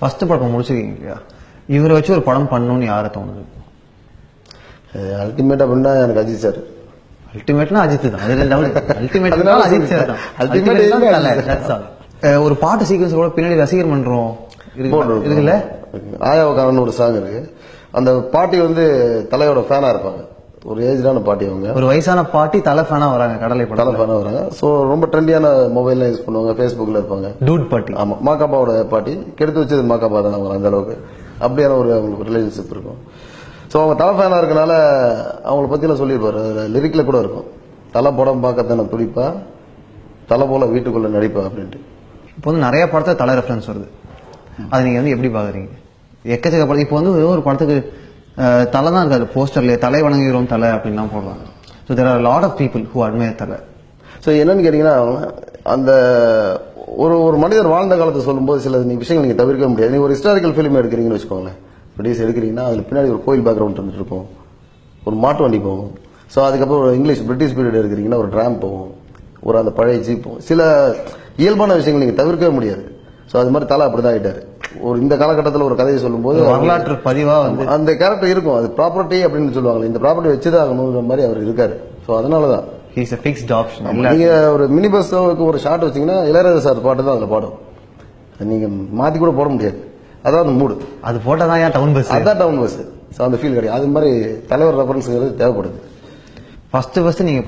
First படம் முடிச்சிருக்கீங்க இல்லையா இவரை வச்சு ஒரு படம் பண்ணணும்னு யாரை தோணுது? அல்டிமேட் அப்படின்னா எனக்கு அஜித் சார் அல்டிமேட்னா அஜித் தான். அதுல டவுட் அல்டிமேட் அஜித் சார் தான். அஹ் ஒரு பாட்டு சீக்வன்ஸ் கூட பின்னாடி ரசிகர் மன்றம் இருக்கும். இருக்குல்ல? ஆயாவக்காரன் ஒரு சாங் இருக்கு. அந்த பாட்டி வந்து தலையோட ஃபேனா இருப்பாங்க. ஒரு ஏஜ்டான பாட்டி அவங்க. ஒரு வயசான பாட்டி தலை ஃபேனா வராங்க கடலை தலை படம் ஃபேனா வராங்க. ஸோ ரொம்ப ட்ரெண்டியான மொபைல்லாம் யூஸ் பண்ணுவாங்க ஃபேஸ்புக்கில் இருப்பாங்க. டூட் பாட்டி ஆமா மாக்காப்பாவோட பாட்டி. கெடுத்து வச்சது மாக்காப்பா தான் அவங்க அந்த அளவுக்கு. அப்படியான ஒரு அவங்களுக்கு ரிலேஷன்ஷிப் இருக்கும். ஸோ அவங்க தலை ஃபேனாக இருக்கனால அவங்கள பற்றிலாம் சொல்லியிருப்பாரு. லிரிக்கில் கூட இருக்கும். தலை படம் பார்க்கத்தான துடிப்பா? தலை போல வீட்டுக்குள்ள நடிப்பா அப்படின்ட்டு. இப்போ வந்து நிறைய படத்துல தலை ரெஃபரன்ஸ் வருது. அது நீங்க வந்து எப்படி பாக்குறீங்க எக்கச்சக்க படம். இப்போ வந்து ஏதோ ஒரு படத்துக்கு தலை தான் இருக்காது போஸ்டர்லேயே தலை வணங்குகிறோம் தலை அப்படின்லாம் போடுவாங்க. So there are lot of people who admire Thala. So என்னன்னு கேட்டீங்கன்னா அந்த ஒரு ஒரு மனிதர் வாழ்ந்த காலத்தை சொல்லும்போது சில விஷயங்கள் நீங்கள் தவிர்க்க முடியாது. நீங்கள் ஒரு ஹிஸ்டாரிக்கல் ஃபிலிம் எடுக்கிறீங்கன்னு வச்சுக்கோங்களேன். ப்ரொடியூஸ் எடுக்கிறீங்கன்னா அதில் பின்னாடி ஒரு கோயில் பேக்ரவுண்ட் இருந்துட்டு இருக்கும் ஒரு மாட்டு வண்டி போகும். ஸோ அதுக்கப்புறம் ஒரு இங்கிலீஷ் பிரிட்டிஷ் பீரியட் எடுக்கிறீங்கன்னா ஒரு ட்ராம் போகும். ஒரு அந்த பழைய ஜீப் போகும். சில இயல்பான விஷயங்கள் நீங்கள் தவிர்க்கவே முடியாது. ஸோ அது மாதிரி தலை அப்படி தான் ஆகிட்டார் ஒரு இந்த காலகட்டத்தில் ஒரு கதையை சொல்லும்போது வரலாற்று பதிவா வந்து அந்த கேரக்டர் இருக்கும். அது ப்ராப்பர்ட்டி அப்படின்னு சொல்லுவாங்க இந்த ப்ராப்பர்ட்டி வச்சுதான் ஆகணுன்ற மாதிரி அவர் இருக்காரு. ஸோ அதனால தான் ஹீஸ் அ ஃபிக்ஸ்ட் ஆப்ஷன் இல்ல நீங்க ஒரு மினி பஸ்ஸுக்கு ஒரு ஷாட் வச்சீங்கன்னா இளையராஜா சார் பாட்டு தான் அதுல பாடும். நீங்க மாத்தி கூட போட முடியாது. அதான் அந்த மூடு அது போட்டாதான் ஏன் டவுன் பஸ் அதான் டவுன் பஸ் ஸோ அந்த ஃபீல் கிடையாது. அது மாதிரி தலைவர் ரெஃபரன்ஸுங்கிறது தேவைப்படுது. ஃபர்ஸ்ட் ஃபர்ஸ்ட் நீங்க